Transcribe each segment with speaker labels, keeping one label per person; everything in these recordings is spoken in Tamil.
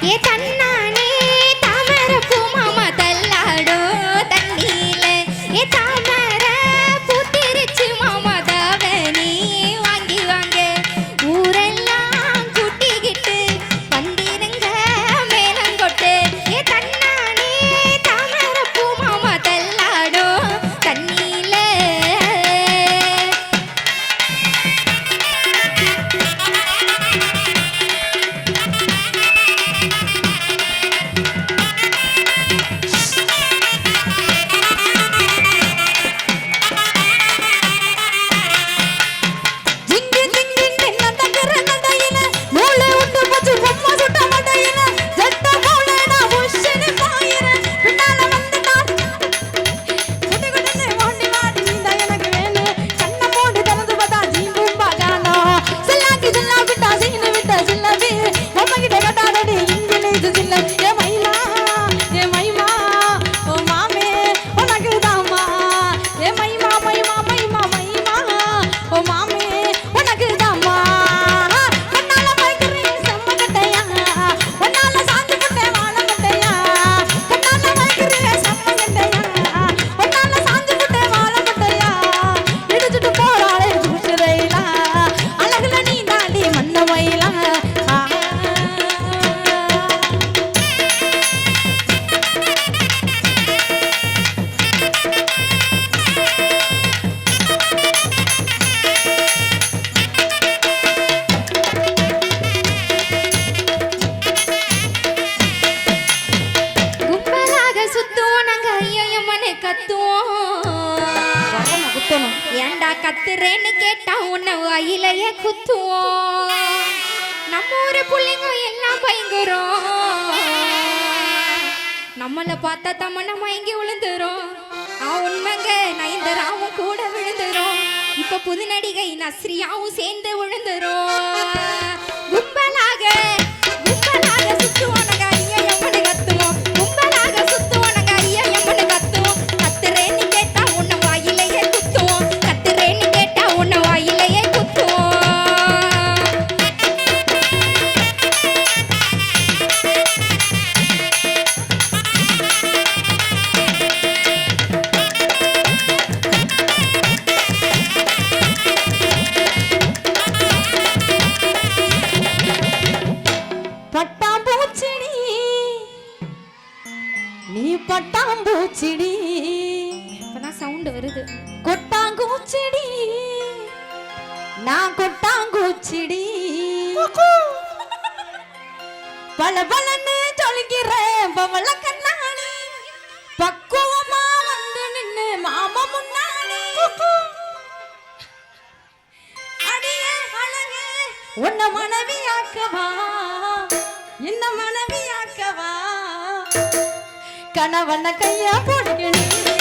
Speaker 1: 别打 இருக்கிற பிள்ளைங்க எல்லாம் பயங்கரம்? நம்மளை பார்த்தா தம்மன மயங்கி விழுந்துரும். ஆ உண்மைங்க நயன்தராவும் கூட விழுந்துரும். இப்ப புது நடிகை நஸ்ரியாவும் சேர்ந்து விழுந்துரும். கும்பலாக கும்பலாக
Speaker 2: சுற்றுவோம் கணவன கையா
Speaker 3: போடுகிறேன்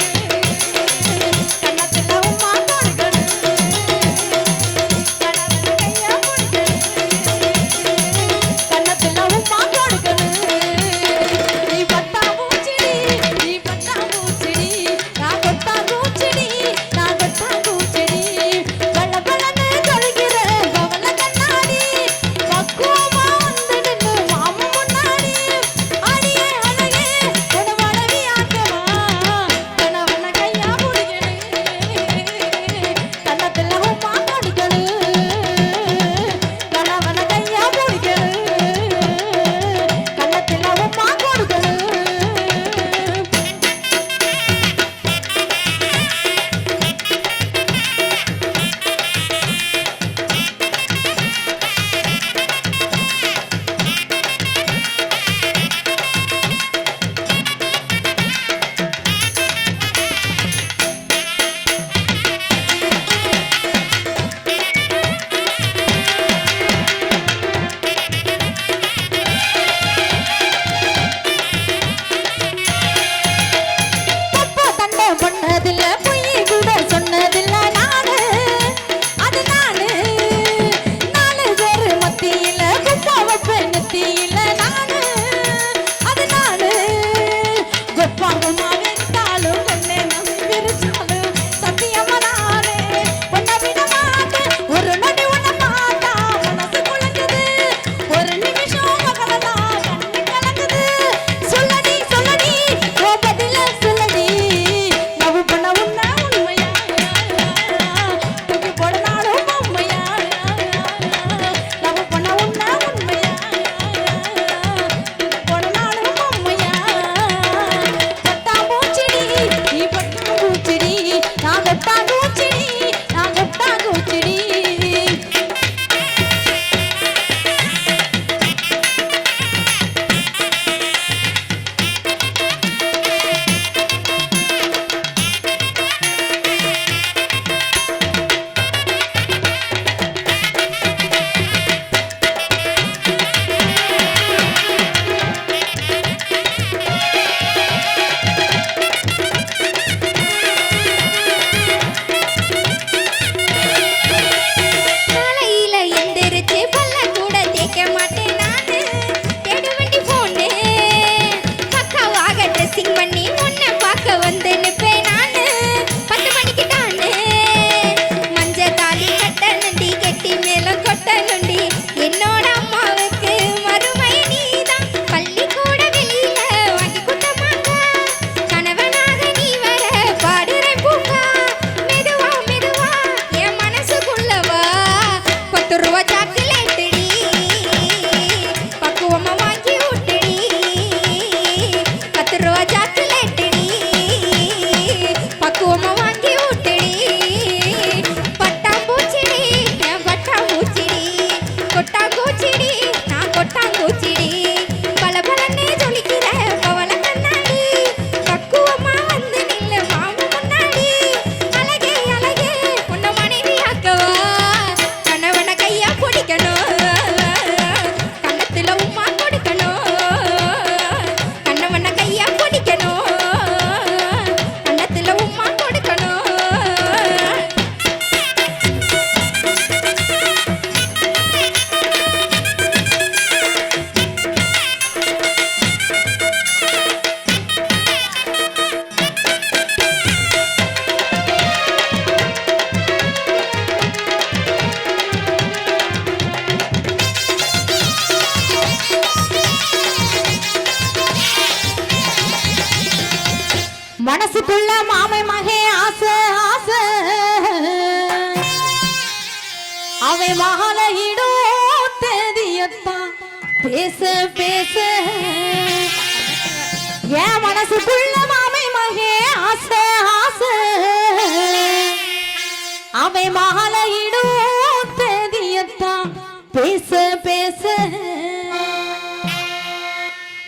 Speaker 3: அவை மாலையிடும் தேதியத்தான் பேச பேச.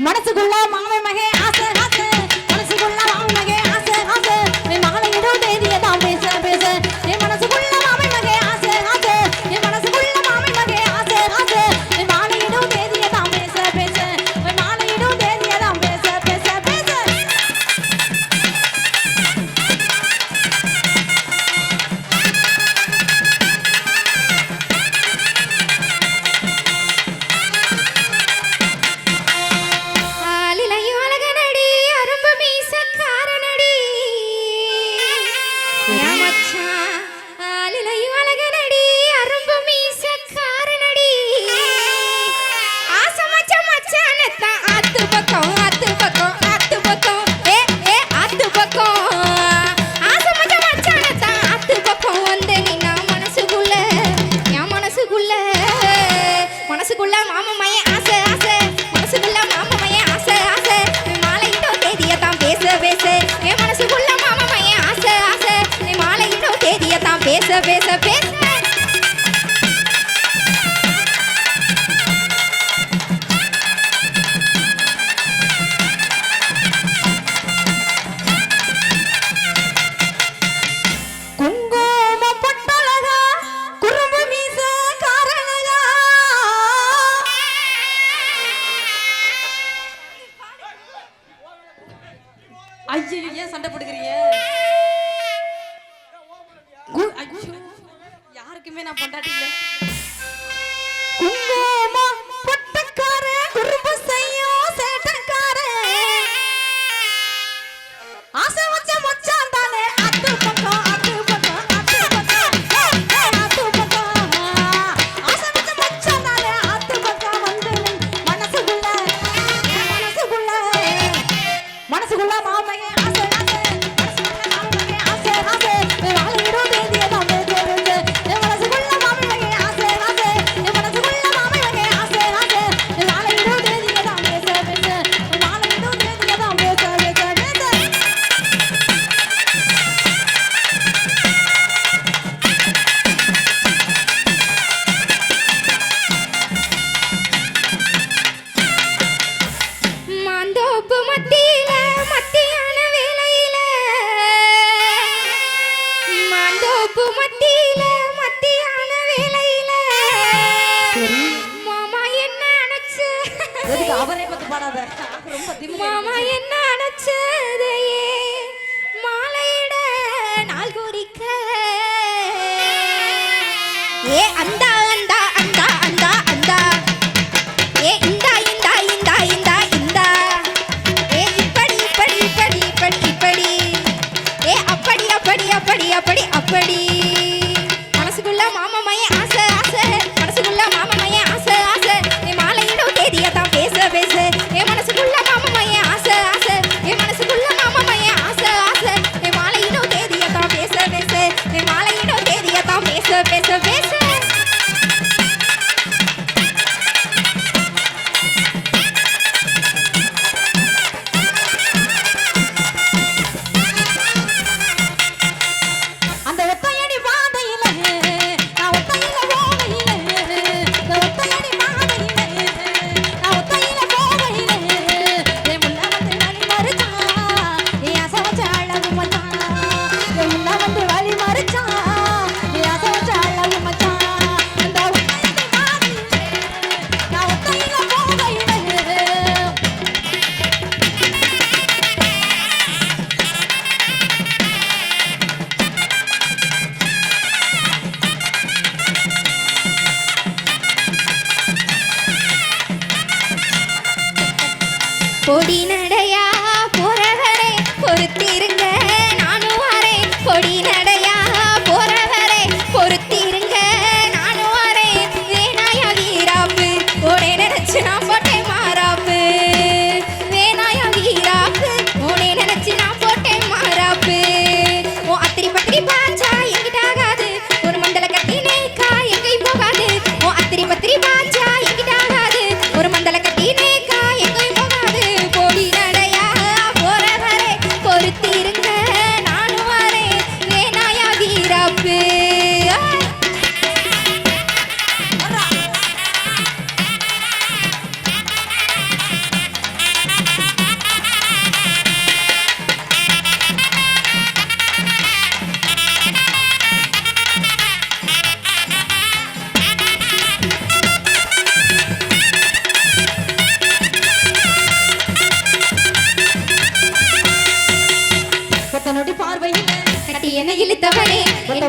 Speaker 1: மனசுக்குள்ள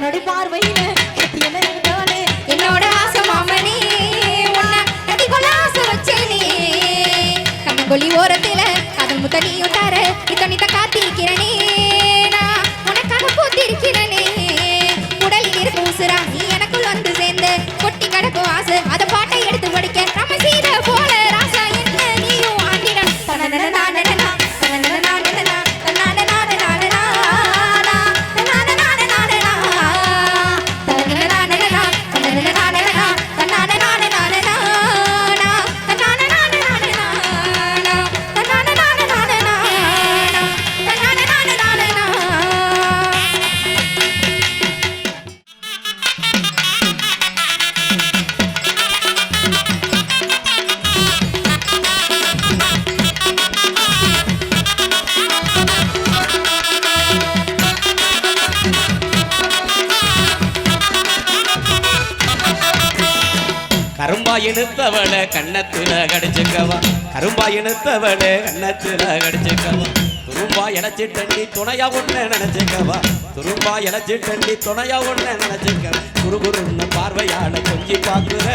Speaker 3: உன்னோட பார்வையில
Speaker 1: என்னோட ஆசை மாமனே உன்னை கட்டிக்கொள்ள ஆசை வச்சேனே. கண்ணங்கொல்லி ஓரத்தில காதல் முத்தனியும் தர இத்தனித்த காத்திருக்கிறனே.
Speaker 4: கரும்பா இழுத்தவள கண்ணத்துல கடிச்சுக்கவா. கரும்பா இழுத்தவள கண்ணத்துல கடிச்சுக்கவா. துரும்பா இழைச்சி தண்ணி துணையா ஒண்ணு நினைச்சுக்கவா. துரும்பா இழைச்சி தண்ணி துணையா ஒண்ணு நினைச்சுக்கவா. குருகுருன்னு பார்வையால கொஞ்சி பாக்குற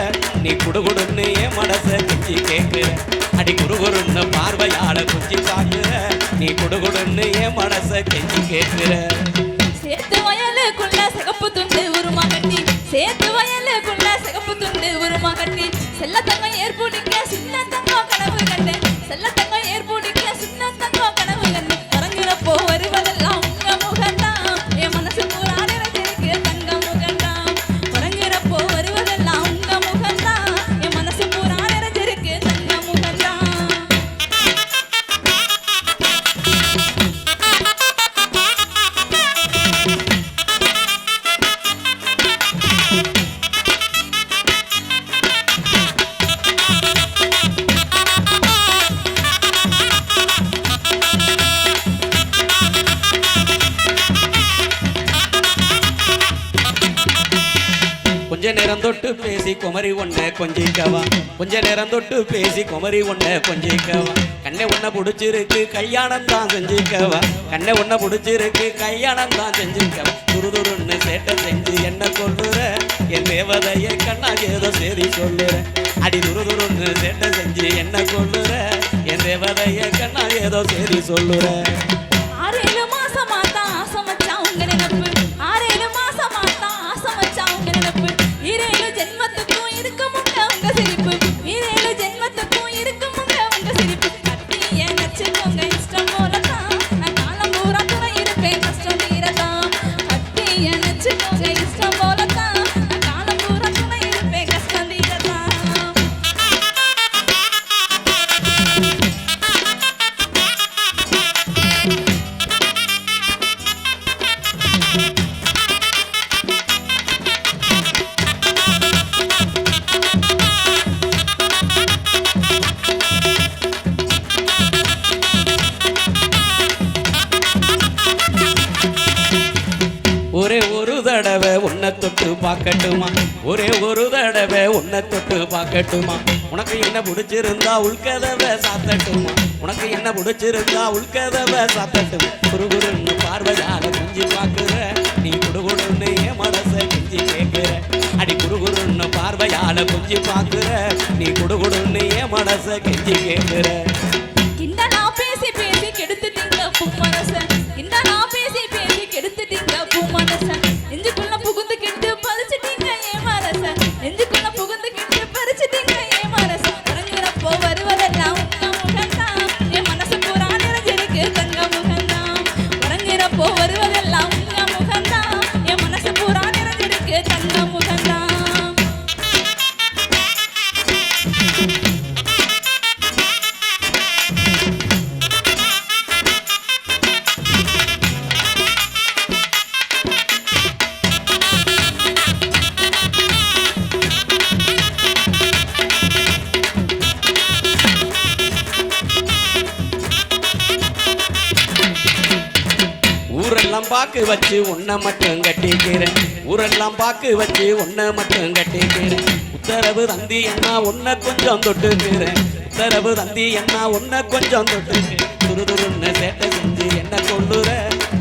Speaker 4: நீ குடுகுடுன்னு என் மனச கெஞ்சி கேக்குற அடி குருகுருன்னு பார்வையால கொஞ்சி பாக்குற நீ குடுகுடுன்னு என் மனச கெஞ்சி கேக்குற
Speaker 3: சேர்த்து வயலுக்குள்ள சிகப்பு துண்டு உருமா கட்டி சேத்து வயலுக்குள்ள சிகப்பு துண்டு உருமா கட்டி. செல்ல தங்க ஏற்புடிக்க சின்ன தங்க கனவு கண்டு. செல்ல தங்க ஏற்புடிக்க சின்ன
Speaker 4: கொஞ்ச நேரம் தொட்டு பேசி குமரி உன்னை கொஞ்சிக்கவா. கண்ணை ஒன்ன பிடிச்சிருக்கு கல்யாணம் தான் செஞ்சுக்கவா. கண்ணை உன்னை பிடிச்சிருக்கு கல்யாணம் தான் செஞ்சுக்கவா. துருதுருன்னு சேட்டை செஞ்சு என்ன சொல்லுற என் தேவதைய கண்ணா ஏதோ சரி சொல்லுற. அடி துருதுருன்னு சேட்டை செஞ்சு என்ன கொள்ளுற என் தேவதைய கண்ணா ஏதோ சரி சொல்லுற.
Speaker 3: ஆறேழு மாசமா தான் ஆசை வச்சா உங்க நினைப்பு. ஆறேழு மாசமா தான் ஆசை வச்சா உங்க நினைப்பு.
Speaker 4: உள்கதவை சாத்தட்டுமா? உனக்கு என்ன பிடிச்சிருந்தா உள்கதவை சாத்தட்டுமா? குறுகுறுன்னு பார்வையால குஞ்சு பார்க்குற. நீ குடுகுடுன்னு என் மனசை குஞ்சு கேட்குற. அடி குறுகுறுன்னு பார்வையால குஞ்சு பார்க்குற. நீ குடுகுடுன்னு என் மனசை கெஞ்சி கேட்குற. வச்சு உன்னை மட்டும் கட்டிக்கிறேன். ஊரெல்லாம் பாக்கு வச்சு உன்னை மட்டும் கட்டிக்கிறேன். உத்தரவு தந்தி என்ன உன்னை கொஞ்சம் தொட்டுக்கிறேன். உத்தரவு தந்தி என்ன உன்னை கொஞ்சம் தொட்டுக்கிறேன். துருதுருன்னு சேட்டை செஞ்சு என்ன சொல்லுற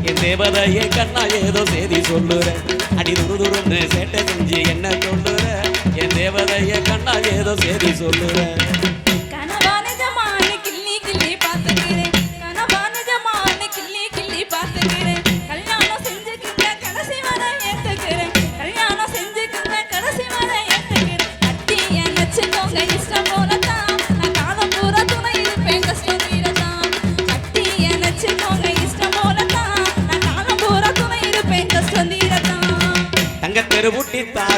Speaker 4: என் தேவதையே கண்ணா ஏதோ செய்தி சொல்லுற. அடி துருதுருன்னு சேட்டை செஞ்சு என்ன சொல்லுற என் தேவதையே கண்ணா ஏதோ செய்தி சொல்லுற.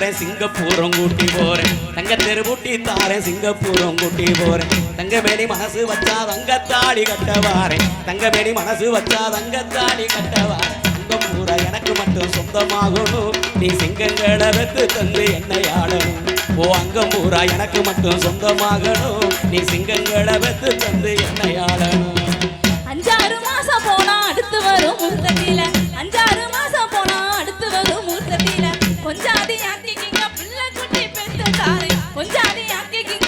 Speaker 4: தாரேன் சிங்கப்பூரம் கூட்டி போறேன். தங்க தெருவூட்டி தாரேன் சிங்கப்பூரம் கூட்டி போறேன். தங்க மேடி மனசு வச்சா தங்கத்தாடி கட்டவாரேன் தங்க மேடி மனசு வச்சா தங்கத்தாடி கட்டவாரேன் சிங்கப்பூரை எனக்கு மட்டும் சொந்தமாகணும். நீ சிங்கங்களை வெத்து தந்து என்னை ஆளணும். ஓ அங்கம்பூரா எனக்கு மட்டும் சொந்தமாகணும். நீ சிங்கங்களை வெத்து தந்து என்னை ஆளணும்.
Speaker 3: அஞ்சாறு மாசம் போனா அடுத்து வரும் அஞ்சாறு மாசம் போனா அடுத்து வரும் முகூர்த்தத்தில. கொஞ்சாதி ஆத்திக்கிங்க பிள்ளை குட்டி பெற்ற தாரி கொஞ்சாதி ஆத்திக்கிங்க